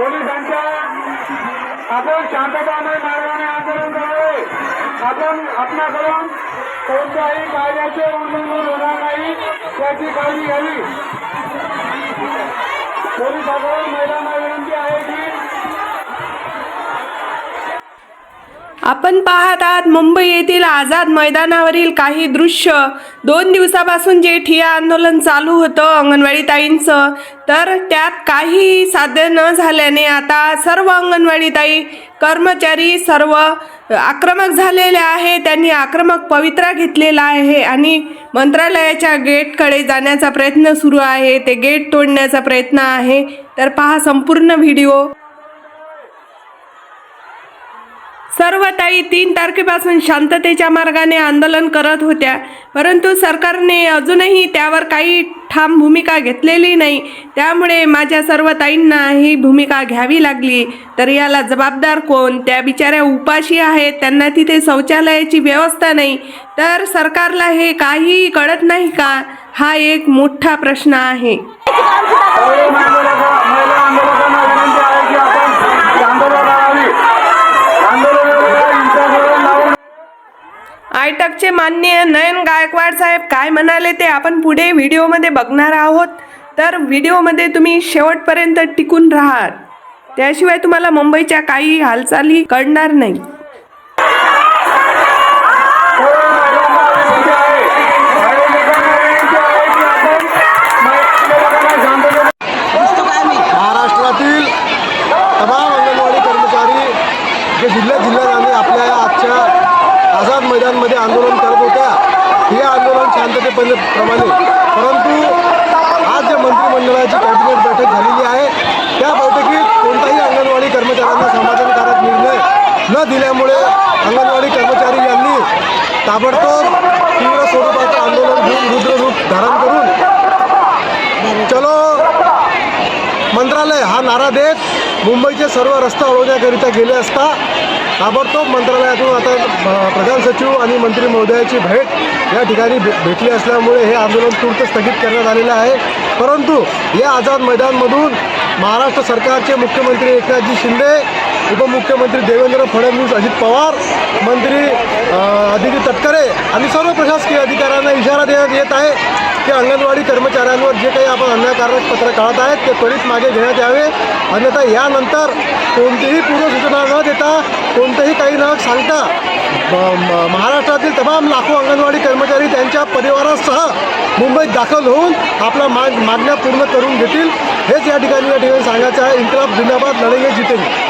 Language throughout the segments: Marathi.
पोलिसांच्या आपण शांततामय मार्गाने आंदोलन करावे. आपण आपणाकडून कोणत्याही कायद्याचे उल्लंघन होणार नाही याची काळजी घ्यावी. पोलिसांकडून महिलांना विनंती आहे की आपण पाहत आहात मुंबई येथील आझाद मैदानावरील काही दृश्य. दोन दिवसापासून जे ठिया आंदोलन चालू होतं अंगणवाडी ताईंचं तर त्यात काही साध्य न झाल्याने आता सर्व अंगणवाडी ताई कर्मचारी सर्व आक्रमक झालेले आहे. त्यांनी आक्रमक पवित्रा घेतलेला आहे आणि मंत्रालयाच्या गेटकडे जाण्याचा प्रयत्न सुरू आहे. ते गेट तोडण्याचा प्रयत्न आहे. तर पहा संपूर्ण व्हिडिओ. सर्व ताई तीन तारखेपासून शांततेच्या मार्गाने आंदोलन करत होत्या. परंतु सरकारने अजूनही त्यावर काही ठाम भूमिका घेतलेली नाही. त्यामुळे माझ्या सर्व ताईंना ही भूमिका घ्यावी लागली. तर याला जबाबदार कोण? त्या बिचाऱ्या उपाशी आहेत. त्यांना तिथे शौचालयाची व्यवस्था नाही. तर सरकारला हे काही कळत नाही का? हा एक मोठा प्रश्न आहे. आयटकचे मान्य नयन गायकवाड साहेब काय म्हणाले ते आपण पुढे व्हिडिओमध्ये बघणार आहोत. तर व्हिडिओमध्ये तुम्ही शेवटपर्यंत टिकून राहा त्याशिवाय तुम्हाला मुंबईच्या काही हालचाली कळणार नाही. आंदोलन करत होत्या. हे आंदोलन शांततेपणे प्रमाणे. परंतु आज जे मंत्रिमंडळाची कॅबिनेट बैठक झालेली आहे त्या बैठकीत कोणताही अंगणवाडी कर्मचाऱ्यांना समाधानकारक निर्णय न दिल्यामुळे अंगणवाडी कर्मचारी यांनी ताबडतोब तीव्र स्वरूपाचं आंदोलन घेऊन रुद्ररूप धारण करून चलो मंत्रालय हा नारा देत मुंबईचे सर्व रस्ते अडवण्याकरिता गेले असता ताबडतोब मंत्रालयातून आता प्रधान सचिव आणि मंत्री महोदयाची भेट या ठिकाणी भे भेटली असल्यामुळे हे आंदोलन तूर्त स्थगित करण्यात आलेलं आहे. परंतु या आझाद मैदानमधून महाराष्ट्र सरकारचे मुख्यमंत्री एकनाथजी शिंदे उपमुख्यमंत्री देवेंद्र फडणवीस अजित पवार मंत्री अ, अदिती तटकरे आणि सर्व प्रशासकीय अधिकाऱ्यांना इशारा देण्यात येत आहे. की अंगणवाडी कर्मचाऱ्यांवर जे काही आपण अन्यायकारक पत्र काढत आहेत ते त्वरित मागे घेण्यात यावे. अन्यथा यानंतर कोणतीही पूर्वसूचना न देता कोणतंही काही न सांगता म- म- महाराष्ट्रातील तमाम लाखो अंगणवाडी कर्मचारी त्यांच्या परिवारासह मुंबईत दाखल होऊन आपल्या माग मागण्या पूर्ण करून घेतील. हेच या ठिकाणी या ठिकाणी सांगायचं आहे. इन्कलाब जिंदाबाद लढेंगे जितेंगे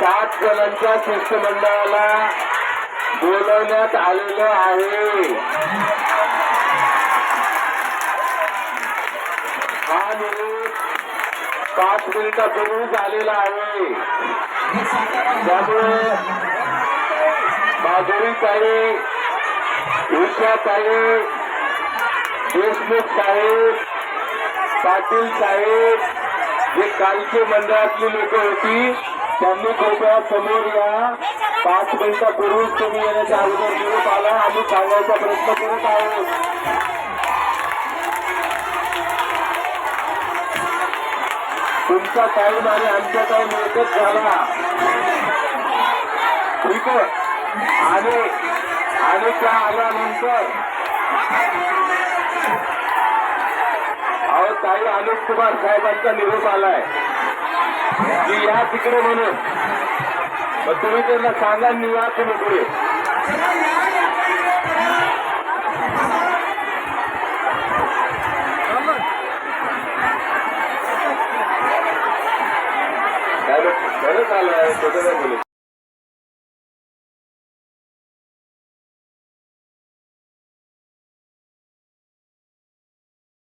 सात जणांच्या शिष्टमंडळाला बोलवण्यात आलेलं आहे. हा निरोप पाच मिनिटापूर्वीच आलेला आहे. त्यामुळे माधुरी ताई उषा ताई देशमुख साहेब पाटील साहेब जे कालचे मंडळातली लोक होती त्यांनी कृपया समोर या. पाच मिनिटापूर्वीच तुम्ही येण्याच्या अगोदर निरोप आला. आम्ही सांगायचा प्रयत्न करत आहोत. तुमचा टाईम आणि आमचा टाईम एकच झाला. ठीक आहे. आणि आणि त्या आल्यानंतर अहो ताई अनूप कुमार साहेबांचा निरोप आलाय. की या तिकडे म्हणून. मग तुम्ही त्यांना सांगा मी या तुम्ही पुढे. काय बरं आहे छोटं काय बोलू?